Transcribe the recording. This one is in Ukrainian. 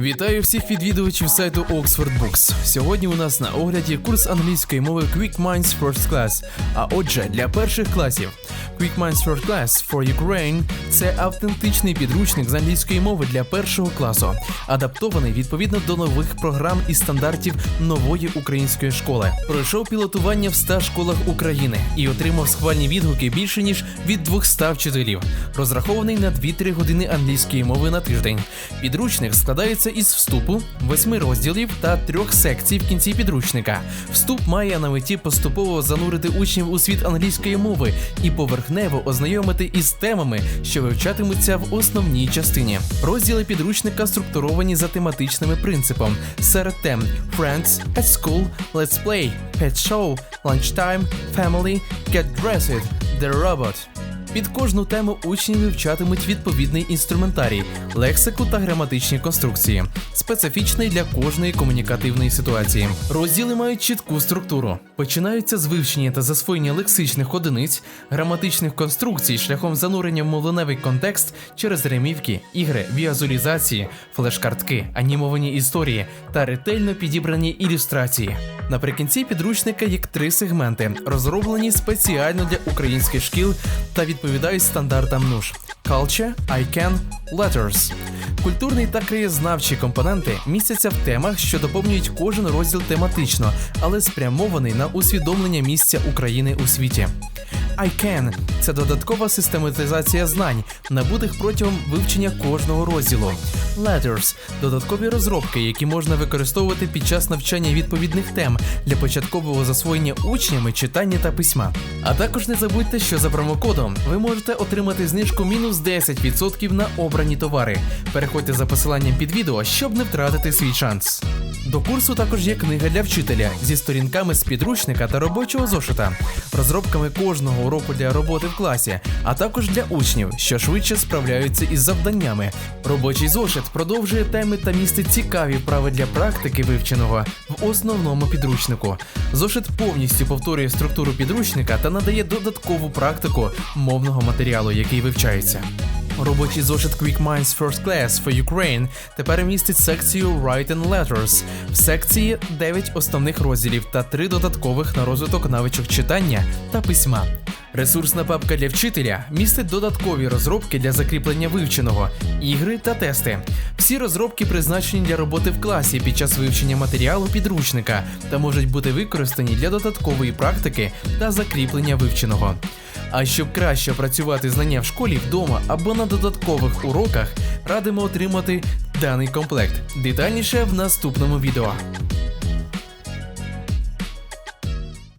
Вітаю всіх відвідувачів сайту Oxford Books. Сьогодні у нас на огляді курс англійської мови Quick Minds First Class. А отже, для перших класів. Quick Minds First Class for Ukraine – це автентичний підручник з англійської мови для першого класу, адаптований відповідно до нових програм і стандартів нової української школи. Пройшов пілотування в 100 школах України і отримав схвальні відгуки більше ніж від 200 вчителів. Розрахований на 2-3 години англійської мови на тиждень. Підручник складається із вступу, восьми розділів та трьох секцій в кінці підручника. Вступ має на меті поступово занурити учнів у світ англійської мови і поверхнево ознайомити із темами, що вивчатимуться в основній частині. Розділи підручника структуровані за тематичними принципом. Серед тем Friends, at school, Let's play, Pet show, Lunchtime, Family, Get dressed, The Robot. Під кожну тему учні вивчатимуть відповідний інструментарій, лексику та граматичні конструкції, специфічний для кожної комунікативної ситуації. Розділи мають чітку структуру. Починаються з вивчення та засвоєння лексичних одиниць, граматичних конструкцій шляхом занурення в мовленевий контекст через ремівки, ігри, візуалізації, флеш-картки, анімовані історії та ретельно підібрані ілюстрації. Наприкінці підручника є три сегменти, розроблені спеціально для українських шкіл та відповідають стандартам НУШ. Culture, ICANN, Letters. Культурний та краєзнавчі компоненти містяться в темах, що доповнюють кожен розділ тематично, але спрямований на усвідомлення місця України у світі. ICANN – це додаткова систематизація знань, набутих протягом вивчення кожного розділу. Letters – додаткові розробки, які можна використовувати під час навчання відповідних тем для початкового засвоєння учнями читання та письма. А також не забудьте, що за промокодом ви можете отримати знижку мінус 10% на обрані товари. Переходьте за посиланням під відео, щоб не втратити свій шанс. До курсу також є книга для вчителя зі сторінками з підручника та робочого зошита, розробками кожного уроку для роботи в класі, а також для учнів, що швидше справляються із завданнями. Робочий зошит продовжує теми та містить цікаві вправи для практики вивченого в основному підручнику. Зошит повністю повторює структуру підручника та надає додаткову практику мовного матеріалу, який вивчається. Робочий зошит Quick Minds First Class for Ukraine тепер містить секцію Write and Letters. В секції 9 основних розділів та 3 додаткових на розвиток навичок читання та письма. Ресурсна папка для вчителя містить додаткові розробки для закріплення вивченого, ігри та тести. Всі розробки призначені для роботи в класі під час вивчення матеріалу підручника та можуть бути використані для додаткової практики та закріплення вивченого. А щоб краще працювати знання в школі вдома або на додаткових уроках, радимо отримати даний комплект. Детальніше в наступному відео.